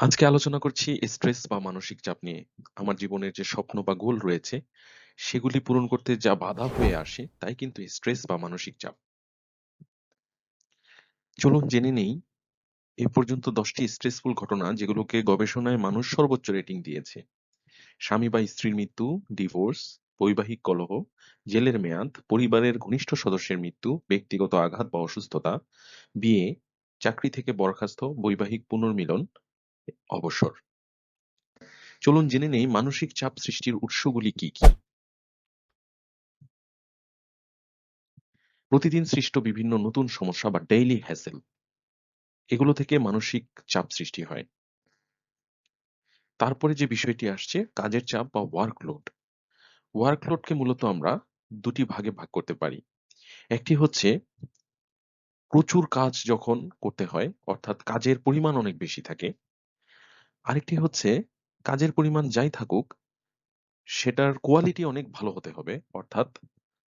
আজকে আলোচনা করছি স্ট্রেস বা মানসিক চাপ নিয়ে। আমার জীবনের যে স্বপ্ন বা গোল রয়েছে, সেগুলি পূরণ করতে যা বাধা হয়ে আসে, তাই কিন্তু স্ট্রেস বা মানসিক চাপ। চলুন জেনে নেই এ পর্যন্ত ১০ টি স্ট্রেসফুল ঘটনা যেগুলোকে গবেষণায় মানুষ সর্বোচ্চ রেটিং দিয়েছে। স্বামী বা স্ত্রীর মৃত্যু, ডিভোর্স, বৈবাহিক কলহ, জেলের মেয়াদ, পরিবারের ঘনিষ্ঠ সদস্যের মৃত্যু, ব্যক্তিগত আঘাত বা অসুস্থতা, বিয়ে, চাকরি থেকে বরখাস্ত, বৈবাহিক পুনর্মিলন, অবসর। চলুন জেনে নেই মানসিক চাপ সৃষ্টির উৎসগুলি কি কি। প্রতিদিন সৃষ্ট বিভিন্ন নতুন সমস্যা বা ডেইলি হ্যাসেল এগুলো থেকে মানসিক চাপ সৃষ্টি হয় তারপরে যে বিষয়টি আসছে, কাজের চাপ বা ওয়ার্কলোড ওয়ার্কলোডকে মূলত আমরা দুটি ভাগে ভাগ করতে পারি একটি হচ্ছে প্রচুর কাজ যখন করতে হয়, অর্থাৎ কাজের পরিমাণ অনেক বেশি থাকে আরেকটি হচ্ছে কাজের পরিমাণ যাই থাকুক, সেটার কোয়ালিটি অনেক ভালো হতে হবে। অর্থাৎ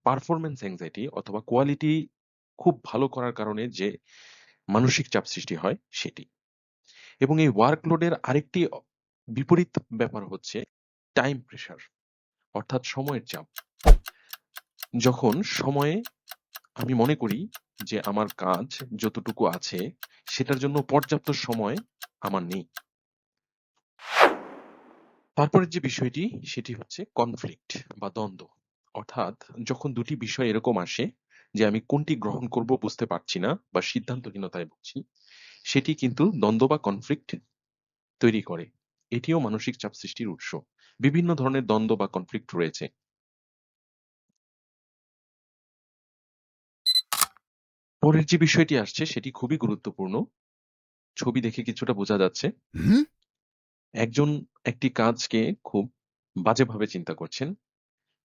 পারফরমেন্স অ্যাংজাইটি অথবা কোয়ালিটি খুব ভালো করার কারণে যে মানসিক চাপ সৃষ্টি হয়, সেটি। এবং এই ওয়ার্কলোডের আরেকটি বিপরীত ব্যাপার হচ্ছে টাইম প্রেশার অর্থাৎ সময়ের চাপ। যখন সময়ে আমি মনে করি যে আমার কাজ যতটুকু আছে, সেটার জন্য পর্যাপ্ত সময় আমার নেই। তারপরের যে বিষয়টি, সেটি হচ্ছে কনফ্লিক্ট বা দ্বন্দ্ব। অর্থাৎ যখন দুটি বিষয় এরকম আসে যে আমি কোনটি গ্রহণ করব বুঝতে পারছি না বা সিদ্ধান্তহীনতায় ভুগছি, সেটি কিন্তু দ্বন্দ্ব বা কনফ্লিক্ট তৈরি করে। এটিও মানসিক চাপ সৃষ্টির উৎস। বিভিন্ন ধরনের দ্বন্দ্ব বা কনফ্লিক্ট রয়েছে। পরের যে বিষয়টি আসছে, সেটি খুবই গুরুত্বপূর্ণ। ছবি দেখে কিছুটা বোঝা যাচ্ছে। একজন একটি কাজকে খুব বাজেভাবে চিন্তা করছেন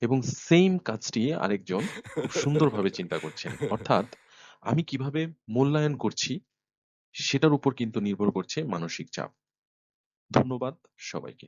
এবং সেম কাজটি আরেকজন খুব সুন্দরভাবে চিন্তা করছেন। অর্থাৎ আমি কীভাবে মূল্যায়ন করছি সেটার উপর কিন্তু নির্ভর করছে মানসিক চাপ। ধন্যবাদ সবাইকে।